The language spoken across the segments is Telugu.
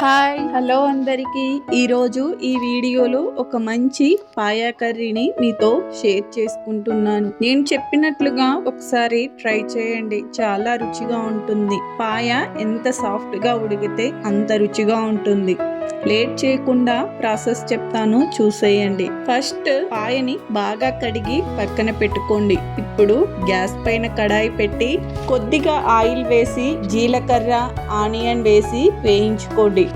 హాయ్ హలో అందరికీ. ఈరోజు ఈ వీడియోలో ఒక మంచి పాయా కర్రీని మీతో షేర్ చేసుకుంటున్నాను. నేను చెప్పినట్లుగా ఒకసారి ట్రై చేయండి. చాలా రుచిగా ఉంటుంది. పాయ ఎంత సాఫ్ట్గా ఉడికితే అంత రుచిగా ఉంటుంది. లేట్ చేయకుండా ప్రాసెస్ చెప్తాను చూసేయండి. ఫస్ట్ పాయని బాగా కడిగి పక్కన పెట్టుకోండి. ఇప్పుడు గ్యాస్ పైన కడాయి పెట్టి కొద్దిగా ఆయిల్ వేసి జీలకర్ర ఆనియన్ వేసి వేయించుకోండి.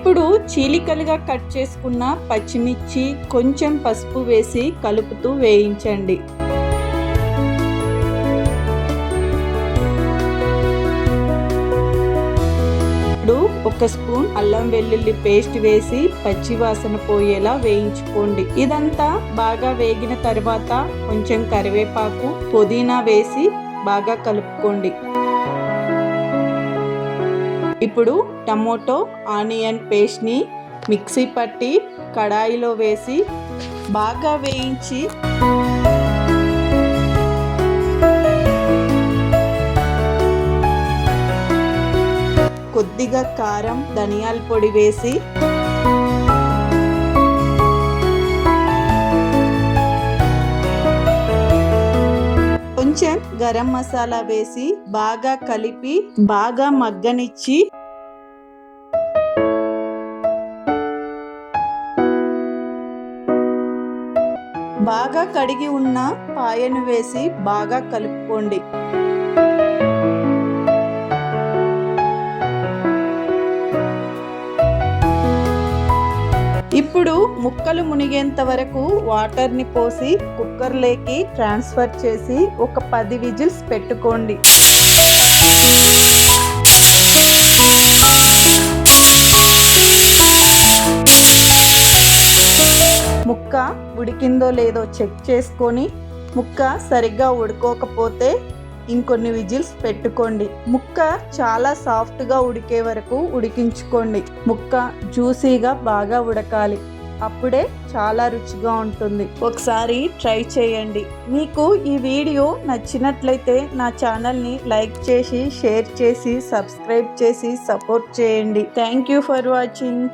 ఇప్పుడు చీలికలుగా కట్ చేసుకున్న పచ్చిమిర్చి కొంచెం పసుపు వేసి కలుపుతూ వేయించండి. ఇప్పుడు ఒక స్పూన్ అల్లం వెల్లుల్లి పేస్ట్ వేసి పచ్చి వాసన పోయేలా వేయించుకోండి. ఇదంతా బాగా వేగిన తర్వాత కొంచెం కరివేపాకు పుదీనా వేసి బాగా కలుపుకోండి. ఇప్పుడు టమోటో ఆనియన్ పేస్ట్ని మిక్సీ పట్టి కడాయిలో వేసి బాగా వేయించి కొద్దిగా కారం ధనియాల పొడి వేసి కొంచెం గరం మసాలా వేసి బాగా కలిపి బాగా మగ్గనిచ్చి బాగా కడిగి ఉన్న పాయను వేసి బాగా కలుపుకోండి. ఇప్పుడు ముక్కలు మునిగేంత వరకు వాటర్ని పోసి కుక్కర్లోకి ట్రాన్స్ఫర్ చేసి ఒక పది విజిల్స్ పెట్టుకోండి. ముక్క ఉడికిందో లేదో చెక్ చేసుకొని ముక్క సరిగ్గా ఉడుకోకపోతే ఇంకొన్ని విజిల్స్ పెట్టుకోండి. ముక్క చాలా సాఫ్ట్గా ఉడికే వరకు ఉడికించుకోండి. ముక్క జ్యూసీగా బాగా ఉడకాలి. అప్పుడే చాలా రుచిగా ఉంటుంది. ఒకసారి ట్రై చేయండి. మీకు ఈ వీడియో నచ్చినట్లయితే నా ఛానల్ని లైక్ చేసి షేర్ చేసి సబ్స్క్రైబ్ చేసి సపోర్ట్ చేయండి. Thank you for watching.